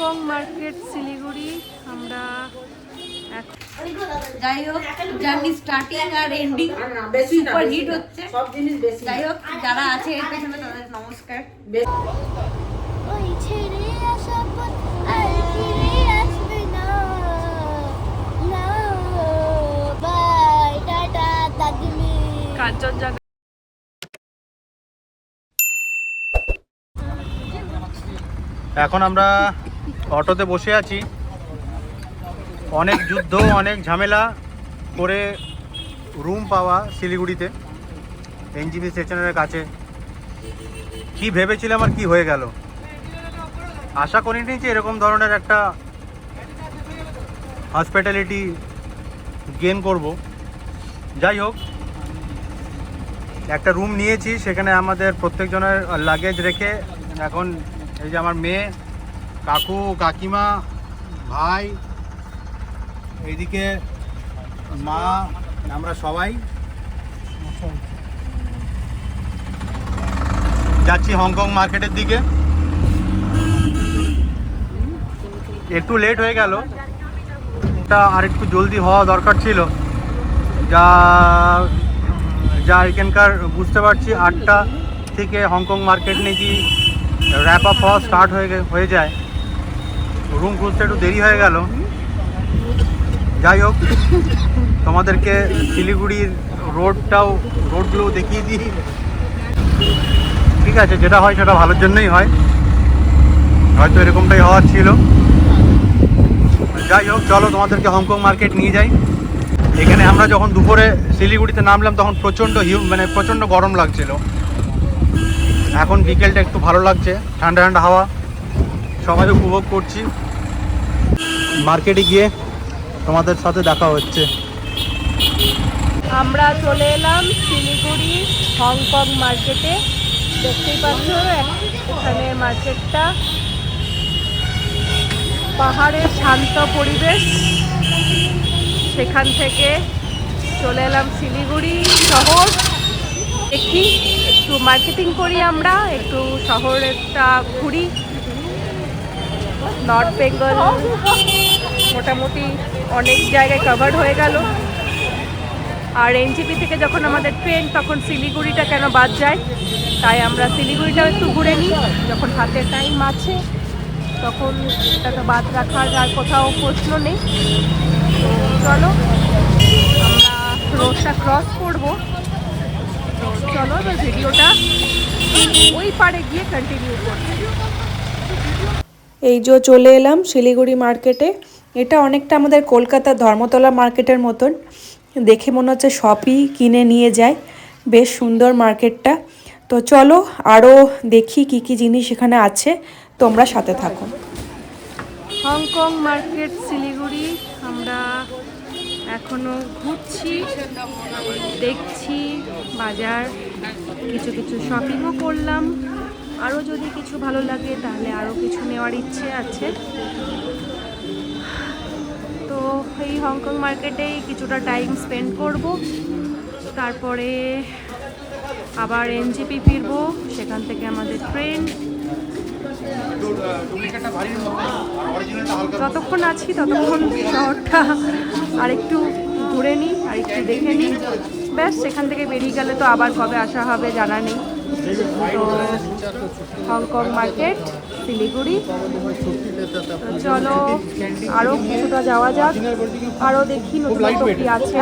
Hong Kong market Siliguri. আমরা যাই হোক জার্নি স্টার্টিং আর এন্ডিং সুপার হিট হচ্ছে। সব জিনিস বেশি যাই হোক যারা আছে এর পেছনে তাদের নমস্কার। ওই ছেড়ে আসা পথ আর ফিরে আসবে না। না বাই টাটা দাদিমি কাঞ্চনজঙ্ঘা এখন আমরা অটোতে বসে আছি। অনেক যুদ্ধ, অনেক ঝামেলা করে রুম পাওয়া শিলিগুড়িতে এনজিবি স্টেশনের কাছে। কি ভেবেছিলাম আর কি হয়ে গেল? আশা করিনি যে এরকম ধরনের একটা হসপিটালিটি গেন করব। যাই হোক, একটা রুম নিয়েছি, সেখানে আমাদের প্রত্যেকজনের লাগেজ রেখে এখন এই যে আমার মেয়ে কাকু, কাকিমা, ভাই এইদিকে মা, আমরা সবাই। যাচ্ছি হংকং মার্কেটের দিকে। একটু লেট হয়ে গেল। এটা আর একটু জলদি হওয়া দরকার ছিল। যা যা এখানকার বুঝতে পারছি, আটটা থেকে হংকং মার্কেট নাকি র্যাপ আপ হওয়া স্টার্ট হয়ে হয়ে যায়। রুম খুঁজতে একটু দেরি হয়ে গেল। যাই হোক, তোমাদেরকে শিলিগুড়ির রোডটাও, রোডগুলো দেখিয়ে দিই। ঠিক আছে, যেটা হয় সেটা ভালোর জন্যই হয়। হয়তো এরকমটাই হওয়ার ছিল। যাই হোক, চলো তোমাদেরকে হংকং মার্কেট নিয়ে যাই। এখানে আমরা যখন দুপুরে শিলিগুড়িতে নামলাম, তখন প্রচণ্ড হিউ মানে প্রচণ্ড গরম লাগছিল। এখন বিকেলটা একটু ভালো লাগছে, ঠান্ডা ঠান্ডা হাওয়া। সবাই উপভোগ করছি। মার্কেটে গিয়ে তোমাদের সাথে দেখা হচ্ছে। আমরা চলে এলাম শিলিগুড়ি, হংকং মার্কেটে দেখতেই পাচ্ছ এখানে মার্কেটটা পাহাড়ের শান্ত পরিবেশ। সেখান থেকে চলে এলাম শিলিগুড়ি শহর। দেখি, একটু মার্কেটিং করি আমরা, একটু শহরেরটা ঘুরি। নর্থ বেঙ্গল মোটামুটি অনেক জায়গায় কভার হয়ে গেল। আর এনজিপি থেকে যখন আমাদের ট্রেন তখন শিলিগুড়িটা কেন বাদ যায়? তাই আমরা শিলিগুড়িটাও একটু ঘুরে নিই। যখন হাতে টাইম আছে, তখন এটাকে বাদ রাখার আর কোথাও প্রশ্ন নেই। তো চলো, আমরা রোডটা ক্রস করব। তো চলো ভিডিওটা ওই পারে গিয়ে কন্টিনিউ করছি। এই যে চলে এলাম শিলিগুড়ি মার্কেটে, এটা অনেকটা আমাদের কলকাতার ধর্মতলা মার্কেটের মতন। দেখে মনে হচ্ছে শপই কিনে নিয়ে যায়। বেশ সুন্দর মার্কেটটা। তো চলো আরও দেখি কি কি জিনিস এখানে আছে। তোমরা সাথে থাকো। Hong Kong market, Siliguri. আমরা এখনও ঘুরছি, দেখছি, বাজার, কিছু কিছু শপিংও করলাম। আরও যদি কিছু ভালো লাগে তাহলে আরও কিছু নেওয়ার ইচ্ছে আছে। তো এই হংকং মার্কেটেই কিছুটা টাইম স্পেন্ড করব, তারপরে আবার এনজিপি ফিরবো, সেখান থেকে আমাদের ট্রেন। যতক্ষণ আছি ততক্ষণ শহরটা আরেকটু ঘুরে নিই আর একটু দেখে নিই। ব্যাস, সেখান থেকে বেরিয়ে গেলে তো আবার কবে আসা হবে জানা নেই। Hong Kong market, Siliguri. চলো আরও কিছুটা যাওয়া যাক। আরও দেখি আছে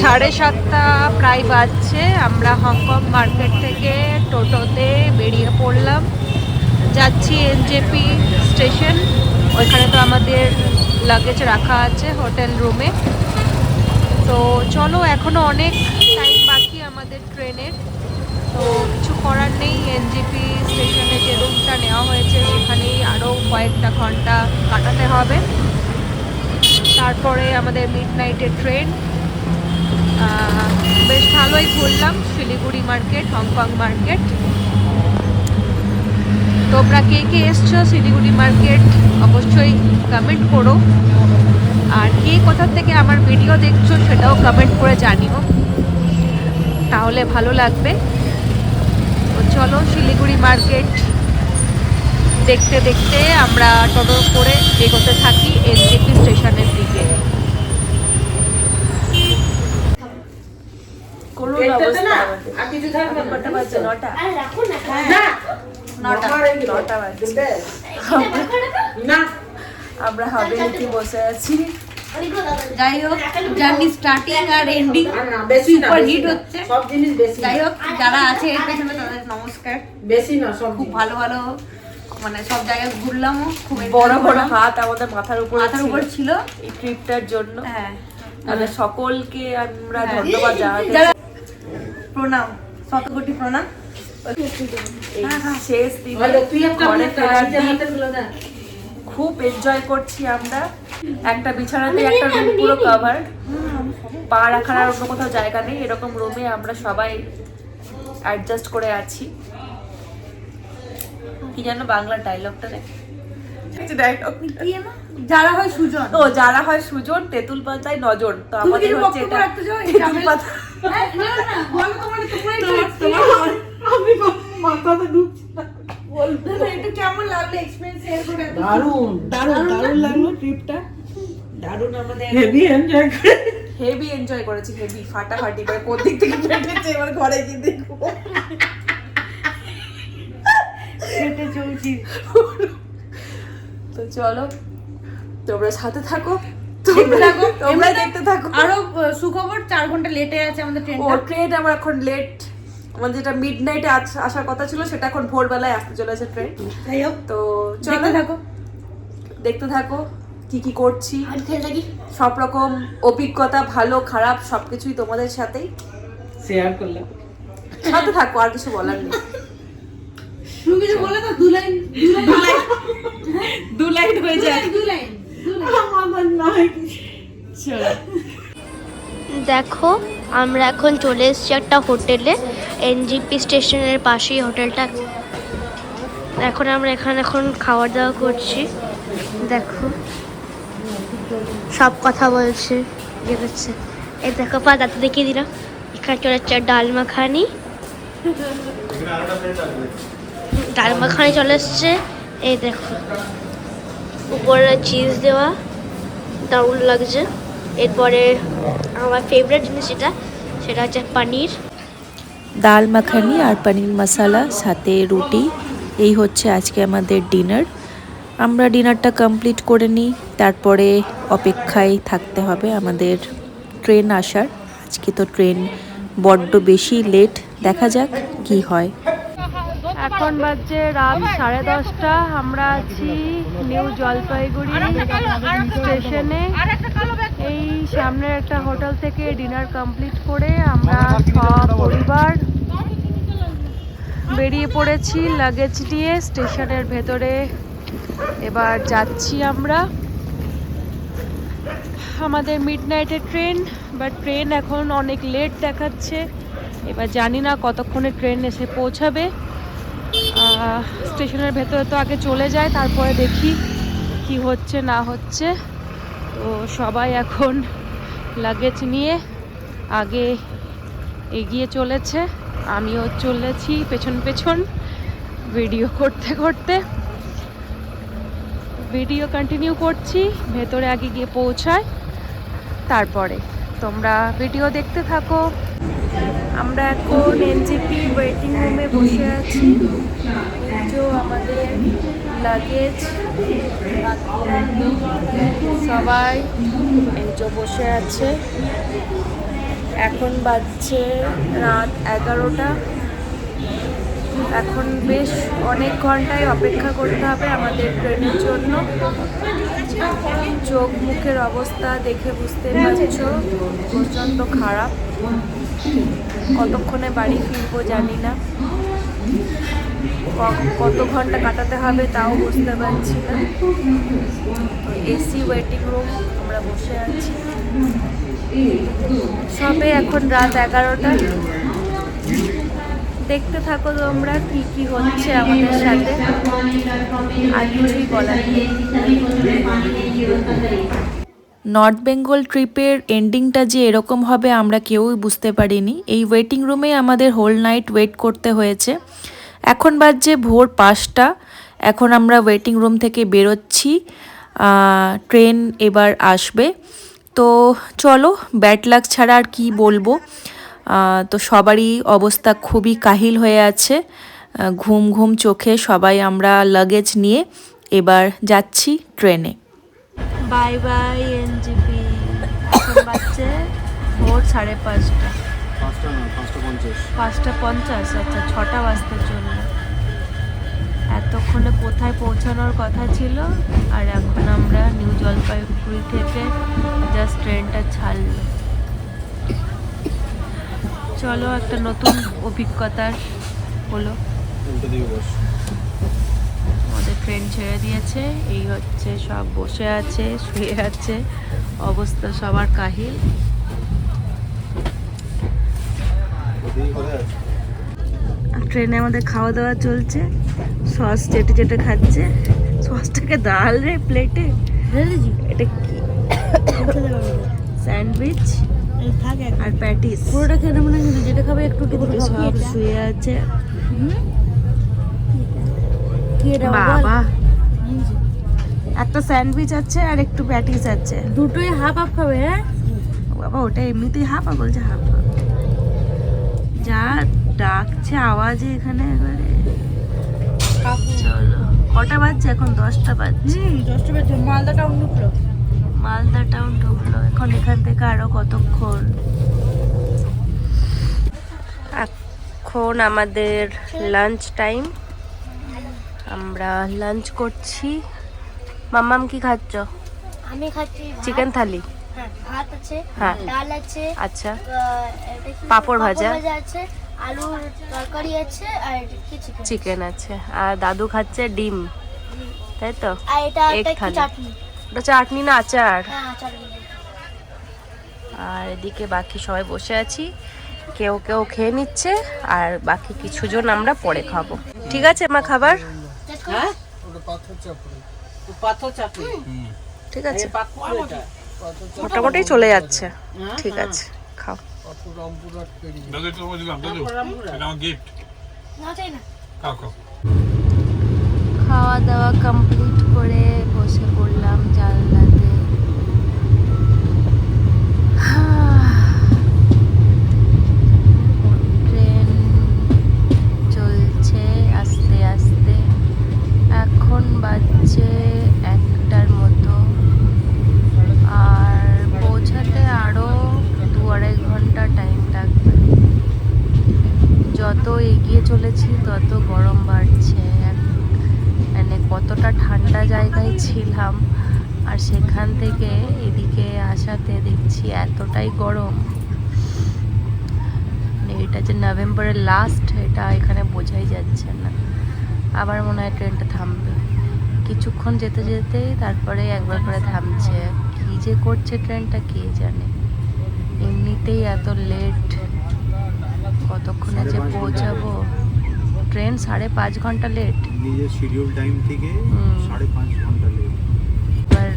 সাড়ে সাতটা প্রায় বাজছে। আমরা হংকং মার্কেট থেকে টোটোতে বেরিয়ে পড়লাম। যাচ্ছি এনজেপি স্টেশন। ওইখানে তো আমাদের লাগেজ রাখা আছে হোটেল রুমে। তো চলো, এখনও অনেক টাইম বাকি আমাদের ট্রেনের তো কিছু করার নেই এনজিপি স্টেশনে যে রুমটা নেওয়া হয়েছে সেখানেই আরও কয়েকটা ঘণ্টা কাটাতে হবে। তারপরে আমাদের মিড নাইটের ট্রেন বেশ ভালোই ঘুরলাম, শিলিগুড়ি মার্কেট হংকং মার্কেট তোমরা কে কে এসছো শিলিগুড়ি মার্কেট অবশ্যই কমেন্ট করো। আর কে কোথা থেকে আমার ভিডিও দেখছ সেটাও কমেন্ট করে জানিও। তাহলে ভালো লাগবে। চলো শিলিগুড়ি মার্কেট। দেখতে দেখতে আমরা টোটো করে এগোতে থাকি এনজেপি স্টেশনের দিকে। বাজছে আমরা হাবেলিতে বসে আছি। যাই হোক জার্নি স্টার্টিং আর এন্ডিং সুপার হিট হচ্ছে। সব জিনিস বেশি। যাই হোক যারা আছে এর পেছনে তাদের নমস্কার। বেশি না সব খুব ভালো ভালো মানে সব জায়গায় ঘুরলামও খুব বড় বড় হাত আমাদের মাথার উপর মাথার উপর ছিল। এই ট্রিপটার জন্য। হ্যাঁ। তাহলে সকলকে আমরা হ্যাঁ। ধন্যবাদ জানাতে প্রণাম শত কোটি প্রণাম শেষ দিনে তুই একটা খুব এনজয় করছি আমরা। একটা বিছানাতে একটা রুম পুরো কভার পা রাখার আর অন্য কোথাও জায়গা নেই এরকম রুমে আমরা সবাই অ্যাডজাস্ট করে আছি। কি যেন বাংলা ডায়লগটা রে। ডায়লগ কি যেন? যারা হয় সুজন। ও যারা হয় সুজন তেঁতুল পাতায় নজন তো আমাদের হচ্ছে এটা তেঁতুল পাতা না, না, বলো তোমার তোমার একটু আমি মাথাতে ঢুকছি না। experience- একটু কেমন লাগল এক্সপিরিয়েন্স শেয়ার করে এত- দারুণ দারুণ দারুণ লাগল ট্রিপটা দারুণ আমাদের হেভি এনজয় করে। হেভি এনজয় করেছি হেভি ফাটাফাটি করে। কোন দিক থেকে ফেটেছে এবার ঘরে গিয়ে দেখব। হেঁটে চলছি। তো চলো তোমরা সাথে থাকো তোমরা দেখতে থাকো। আরও সুখবর চার ঘণ্টা লেটে আছে আমাদের ও ট্রেনটা ট্রেন আমার এখন লেট মানে যেটা মিড নাইটে আসার কথা ছিল সেটা এখন ভোরবেলায় আসতে চলেছে ট্রেন যাই হোক তো দেখতে চলো থাকো। দেখতে থাকো কি কি করছি। সব রকম অভিজ্ঞতা ভালো খারাপ সবকিছুই তোমাদের সাথেই। শেয়ার করলাম। সাথে থাকো আর কিছু বলার নেই। তুমি কিছু বলে তো দু লাইন দু লাইন। দু লাইট হয়ে যায়। দু লাইন আমার নয়। দেখো, আমরা এখন চলে এসেছি একটা হোটেলে এনজিপি স্টেশনের পাশেই হোটেলটা। এখন আমরা এখানে এখন খাওয়া দাওয়া করছি। দেখো, সব কথা বলছে ইয়ে করছে। এই দেখো, পা দাঁতে দেখিয়ে দিলাম। এখানে চলে যাচ্ছে ডাল মাখানি। ডাল মাখানি চলে এসছে। এই দেখো, উপরে চিজ দেওয়া, দারুণ লাগছে। এরপরে আমার ফেভারিট জিনিস যেটা সেটা হচ্ছে পনির। ডাল মাখানি আর পনির মশালা সাথে রুটি। এই হচ্ছে আজকে আমাদের ডিনার আমরা ডিনারটা কমপ্লিট করে নিই। তারপরে অপেক্ষায় থাকতে হবে আমাদের ট্রেন আসার। আজকে তো ট্রেন বড্ড বেশি লেট দেখা যাক কি হয়। এখন বাজছে রাত সাড়ে দশটা। আমরা আছি নিউ জলপাইগুড়ি স্টেশনে সামনের একটা হোটেল থেকে ডিনার কমপ্লিট করে আমরা পরিবার বেরিয়ে পড়েছি লাগেজ নিয়ে স্টেশনের ভেতরে। এবার যাচ্ছি আমরা। আমাদের মিড নাইটের ট্রেন বাট ট্রেন এখন অনেক লেট দেখাচ্ছে। এবার জানি না কতক্ষণে ট্রেন এসে পৌঁছাবে। স্টেশনের ভেতরে তো আগে চলে যায় তারপরে দেখি কি হচ্ছে না হচ্ছে। তো সবাই এখন লাগেজ নিয়ে আগে এগিয়ে চলেছে। আমিও চলেছি পেছন পেছন ভিডিও করতে করতে। ভিডিও কন্টিনিউ করছি, ভেতরে আগে গিয়ে পৌঁছায় তারপরে তোমরা ভিডিও দেখতে থাকো। আমরা এখন এনজিপি ওয়েটিং রুমে বসে আছি। আমাদের লাগেজ। সবাই এই বসে আছে। এখন বাজছে রাত এগারোটা। এখন বেশ অনেক ঘন্টায় অপেক্ষা করতে হবে আমাদের ট্রেনের জন্য। চোখ মুখের অবস্থা দেখে বুঝতে পারছ, প্রচণ্ড খারাপ। কতক্ষণে বাড়ি ফিরবো জানি না। কত ঘণ্টা কাটাতে হবে তাও বুঝতে পারছি না। এসি ওয়েটিং রুম আমরা বসে আছি। সবে এখন রাত এগারোটা। দেখতে থাকো তোমরা কি কি হচ্ছে আমাদের সাথে। আর কিছুই বলার নর্থ বেঙ্গল ট্রিপের এন্ডিংটা যে এরকম হবে আমরা কেউই বুঝতে পারিনি। এই ওয়েটিং রুমে আমাদের হোল নাইট ওয়েট করতে হয়েছে। এখন বাজছে ভোর পাঁচটা। এখন আমরা ওয়েটিং রুম থেকে বেরোচ্ছি। ট্রেন এবার আসবে। তো চলো ব্যাড লাক ছাড়া আর কি বলব? তো সবারই অবস্থা খুবই কাহিল হয়ে আছে। ঘুম ঘুম চোখে সবাই আমরা লাগেজ নিয়ে এবার যাচ্ছি ট্রেনে বাই বাই এনজিপি বাজছে ভোর সাড়ে পাঁচটা। পাঁচটা না পাঁচটা পঞ্চাশ। পাঁচটা পঞ্চাশ আচ্ছা ছটা বাজতে চলল। এতক্ষণে কোথায় পৌঁছানোর কথা ছিল? আর এখন আমরা নিউ জলপাইগুড়ি থেকে জাস্ট ট্রেনটা ছাড়লো। চলো একটা নতুন অভিজ্ঞতার হলো। আমাদের ট্রেন ছেড়ে দিয়েছে। এই হচ্ছে সব বসে আছে শুয়ে আছে। অবস্থা সবার কাহিল ওদিকে কোথায় আছে আর ট্রেনে আমাদের খাওয়া দাওয়া চলছে। সস চেটে চেটে খাচ্ছে। সসটাকে দাল রে প্লেটে। এটা কি? স্যান্ডউইচ আর প্যাটিস। পুরোটা খেতে মনে হয় যেটা খাবে একটু একটু করে সব শুয়ে আছে। বাবা। একটা স্যান্ডউইচ আছে আর একটু প্যাটিস আছে। দুটোই হাফ হাফ খাবে হ্যাঁ? বাবা ওটা এমনিতেই হাফ আর বলছে হাফ। যা ডাকছে আওয়াজে এখানে এবারে। চলো। কটা বাজছে এখন? দশটা বাজছে। দশটা বেজে মালদা টাউন ঢুকলো। মালদা টাউন ঢুকলো। এখন এখান থেকে আরও কতক্ষণ? এখন আমাদের লাঞ্চ টাইম আমরা লাঞ্চ করছি। মাম্মাম কি খাচ্ছ? আমি খাচ্ছি চিকেন থালি ভাত আছে হ্যাঁ। ডাল আছে আচ্ছা। আহ, এটা কি? পাঁপড় ভাজা। আছে আলুর তরকারি আছে আর চিকেন চিকেন আছে। আর দাদু খাচ্ছে ডিম। তাই তো? আর এটা একটা চাটনি? ওটা চাটনি না আচার? হ্যাঁ আর এদিকে বাকি সবাই বসে আছি। কেউ কেউ খেয়ে নিচ্ছে। আর বাকি কিছুজন আমরা পরে খাব। ঠিক আছে মা খাবার? হ্যাঁ? ঠিক আছে। মোটামুটি চলে যাচ্ছে। ঠিক আছে খাও। খাওয়া দাওয়া কমপ্লিট করে বসে পড়লাম জানলাতে ট্রেন চলছে আস্তে আস্তে এখন বাজছে একটার মতো আর পৌঁছাতে আরও দু আড়াই ঘণ্টা টাইম লাগবে যত এগিয়ে চলেছি তত গরম বাড়ছে। মানে কতটা ঠান্ডা জায়গায় ছিলাম, আর সেখান থেকে এদিকে আসাতে দেখছি এতটাই গরম। মানে এটা যে নভেম্বরের লাস্ট এটা এখানে বোঝাই যাচ্ছে না। আবার মনে হয় ট্রেনটা থামবে। কিছুক্ষণ যেতে যেতেই তারপরে একবার করে থামছে। কী যে করছে ট্রেনটা কে জানে? এমনিতেই এত লেট কতক্ষণে যে পৌঁছাবো? ট্রেন সাড়ে পাঁচ ঘণ্টা লেট নিজের শিডিউল টাইম থেকে সাড়ে পাঁচ ঘণ্টা লেট এবার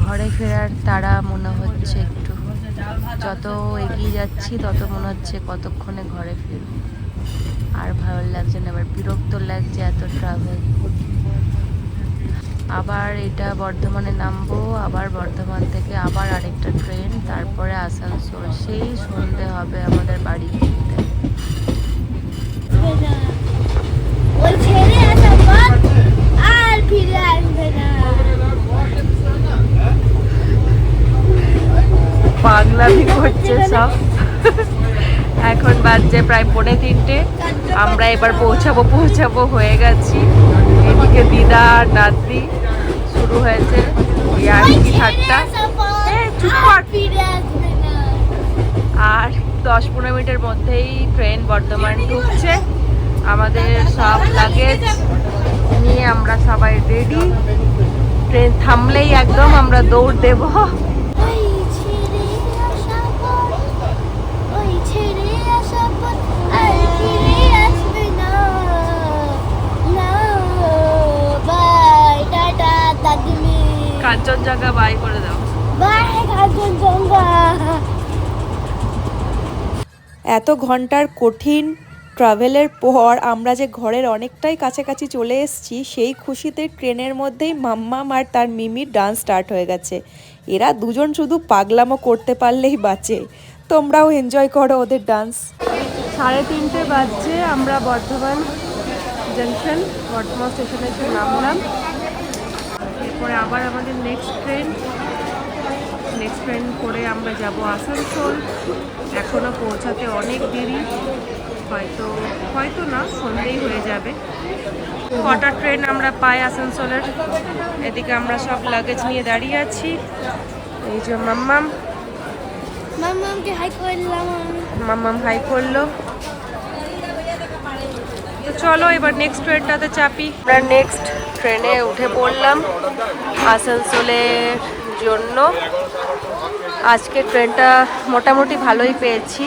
ঘরে ফেরার তারা মনে হচ্ছে একটু। যত এগিয়ে যাচ্ছি তত মনে হচ্ছে কতক্ষণে ঘরে ফিরব। আর ভালো লাগছে না এবার বিরক্ত লাগছে এত ট্রাভেল আবার এটা বর্ধমানে নামবো আবার বর্ধমান থেকে আবার আরেকটা ট্রেন তারপরে আসানসোল। সেই সন্ধে হবে আমাদের বাড়ি। ফিরতে ওই ছেড়ে আসার পর আর ফিরে আসবে না। পাগলামি করছে সব। এখন বাজছে প্রায় পৌনে তিনটে। আমরা এবার পৌঁছাবো পৌঁছাবো হয়ে গেছি। এদিকে দিদা আর নাতনি শুরু হয়েছে। ইয়ার্কি ঠাট্টা। আর দশ পনেরো মিনিটের মধ্যেই ট্রেন বর্ধমান ঢুকছে। আমাদের সব লাগেজ নিয়ে আমরা সবাই রেডি ট্রেন থামলেই একদম আমরা দৌড় দেবো। কাঞ্চনজঙ্ঘা বাই করে দাও। বাই কাঞ্চনজঙ্ঘা। এত ঘণ্টার কঠিন ট্রাভেলের পর আমরা যে ঘরের অনেকটাই কাছাকাছি চলে এসেছি, সেই খুশিতে ট্রেনের মধ্যেই মাম্মাম আর তার মিমির ডান্স স্টার্ট হয়ে গেছে। এরা দুজন শুধু পাগলামো করতে পারলেই বাঁচে। তোমরাও এনজয় করো ওদের ডান্স সাড়ে তিনটে বাজছে, আমরা বর্ধমান জাংশন বর্ধমান স্টেশনে এসে নামলাম। এরপরে আবার আমাদের নেক্সট ট্রেন নেক্সট ট্রেন করে আমরা যাব আসানসোল। এখনও পৌঁছাতে অনেক দেরি। হয়তো হয়তো না সন্ধেই হয়ে যাবে। কটা ট্রেন আমরা পাই আসানসোলের? এদিকে আমরা সব লাগেজ নিয়ে দাঁড়িয়ে আছি। এই যে মাম্মাম। মামাকে হাই করলাম মাম্মাম হাই করল। তো চলো এবার নেক্সট ট্রেনটাতে চাপি। আমরা নেক্সট ট্রেনে উঠে পড়লাম। আসানসোলের জন্য আজকে ট্রেনটা মোটামুটি ভালোই পেয়েছি।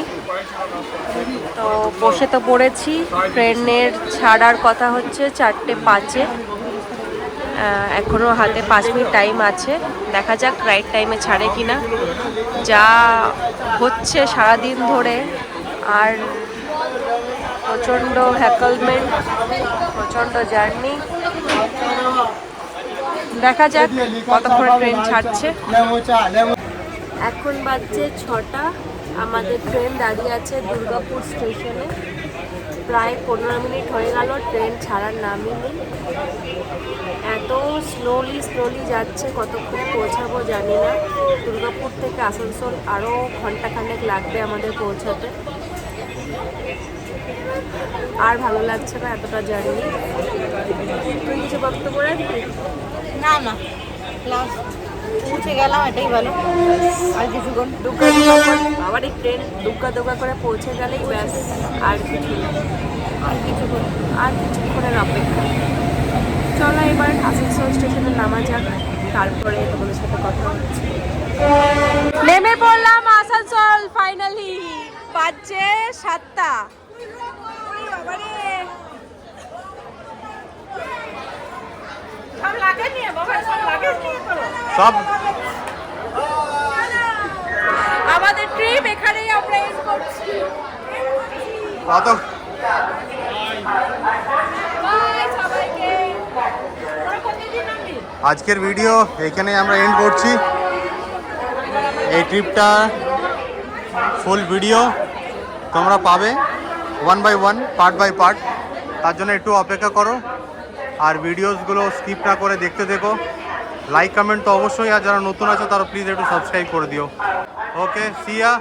তো বসে তো পড়েছি, ট্রেনের ছাড়ার কথা হচ্ছে চারটে পাঁচে। এখনও হাতে পাঁচ মিনিট টাইম আছে। দেখা যাক রাইট টাইমে ছাড়ে কিনা। যা হচ্ছে সারাদিন ধরে, আর প্রচণ্ড হ্যাকলমেন্ট প্রচণ্ড জার্নি দেখা যাক কতক্ষণ ট্রেন ছাড়ছে। এখন বাজছে ছটা। আমাদের ট্রেন দাঁড়িয়ে আছে দুর্গাপুর স্টেশনে প্রায় পনেরো মিনিট হয়ে গেল ট্রেন ছাড়ার নামই নেই এত স্লোলি স্লোলি যাচ্ছে, কতক্ষণ পৌঁছাবো জানি না। দুর্গাপুর থেকে আসানসোল আরও ঘন্টাখানেক লাগবে আমাদের পৌঁছাতে। আর ভালো লাগছে না, এতটা জার্নি। তুই কিছু বক্তব্য রাখবি? না না লাস্ট পৌঁছে গেলাম এটাই ভালো। আর কিছুক্ষণ দুগ্গা আবার এই ট্রেন দুগ্গা দুগ্গা করে পৌঁছে গেলেই ব্যাস আর কিছু আর কিছুক্ষণ আর কিছুক্ষণের অপেক্ষা চলো এবার আসানসোল স্টেশনে নামা যাক তারপরে তোমাদের সাথে কথা হচ্ছে। নেমে পড়লাম আসানসোল ফাইনালি বাজছে সাতটা। সব আমাদের ট্রিপ এখানেই আমরা এন্ড করছি। কত আজকের ভিডিও এখানে আমরা এন্ড করছি। এই ট্রিপটা ফুল ভিডিও তোমরা পাবে। One by one part by part তার জন্য একটু অপেক্ষা করো। আর ভিডিওসগুলো স্কিপ না করে দেখতে দেখো লাইক কমেন্ট তো অবশ্যই, আর যারা নতুন আছে তারা প্লিজ একটু সাবস্ক্রাইব করে দিও। ওকে সিয়া